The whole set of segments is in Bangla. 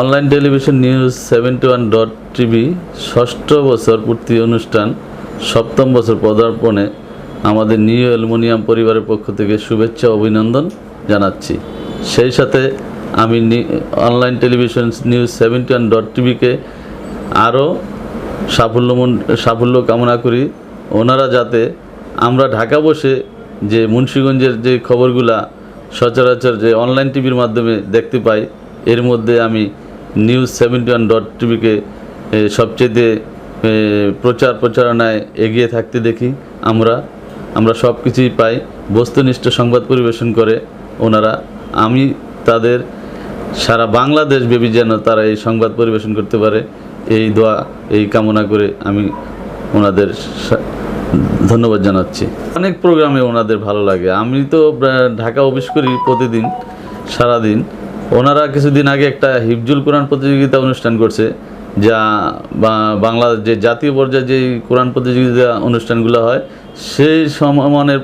Online television news seventy one dot TV ষষ্ঠ বছর পূর্তি অনুষ্ঠান, সপ্তম বছর পদার্পণে আমাদের নিউ অ্যালুমিনিয়াম পরিবারের পক্ষ থেকে শুভেচ্ছা, অভিনন্দন জানাচ্ছি। সেই সাথে আমি online television news seventy one dot টিভিকে আরও সাফল্য সাফল্য কামনা করি। ওনারা যাতে আমরা ঢাকা বসে যে মুন্সীগঞ্জের যে খবরগুলা সচরাচর যে অনলাইন টিভির মাধ্যমে দেখতে পাই, এর মধ্যে আমি নিউজ সেভেন্টি ওয়ান ডট টিভিকে সবচেয়ে প্রচার প্রচারণায় এগিয়ে থাকতে দেখি আমরা। আমরা সব কিছুই পাই। বস্তুনিষ্ঠ সংবাদ পরিবেশন করে ওনারা। আমি তাদের সারা বাংলাদেশ ব্যাপী যেন তারা এই সংবাদ পরিবেশন করতে পারে, এই দোয়া, এই কামনা করে আমি ওনাদের ধন্যবাদ জানাচ্ছি। অনেক প্রোগ্রামে ওনাদের ভালো লাগে। আমি তো ঢাকা অফিস করি প্রতিদিন, সারাদিন। ওনারা কিছুদিন আগে একটা হিফজুল কোরআন প্রতিযোগিতা অনুষ্ঠান করছে, যা বা- বাংলা যে জাতীয় পর্যায়ে যে কোরআন প্রতিযোগিতা অনুষ্ঠানগুলো হয়, সেই সমানের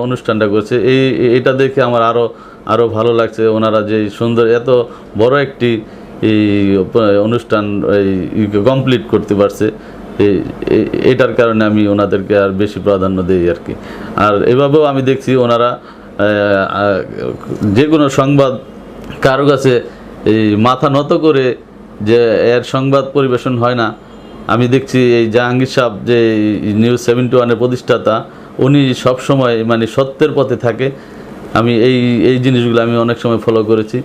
অনুষ্ঠানটা করছে। এই, এটা দেখে আমার আরও আরও ভালো লাগছে ওনারা যে সুন্দর, এত বড় একটি এই অনুষ্ঠান এই কমপ্লিট করতে পারছে। এটার কারণে আমি ওনাদেরকে আর বেশি প্রাধান্য দিই আর কি। আর এভাবেও আমি দেখছি ওনারা যে কোনো সংবাদ কারও কাছে এই মাথা নত করে যে এর সংবাদ পরিবেশন হয় না, আমি দেখছি এই জাহাঙ্গীর সাহেব যে নিউজ সেভেন্টি ওয়ানের প্রতিষ্ঠাতা, উনি সবসময় মানে সত্যের পথে থাকে। আমি এই এই জিনিসগুলো আমি অনেক সময় ফলো করেছি।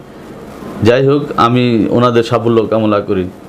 যাই হোক, আমি ওনাদের সাফল্য কামনা করি।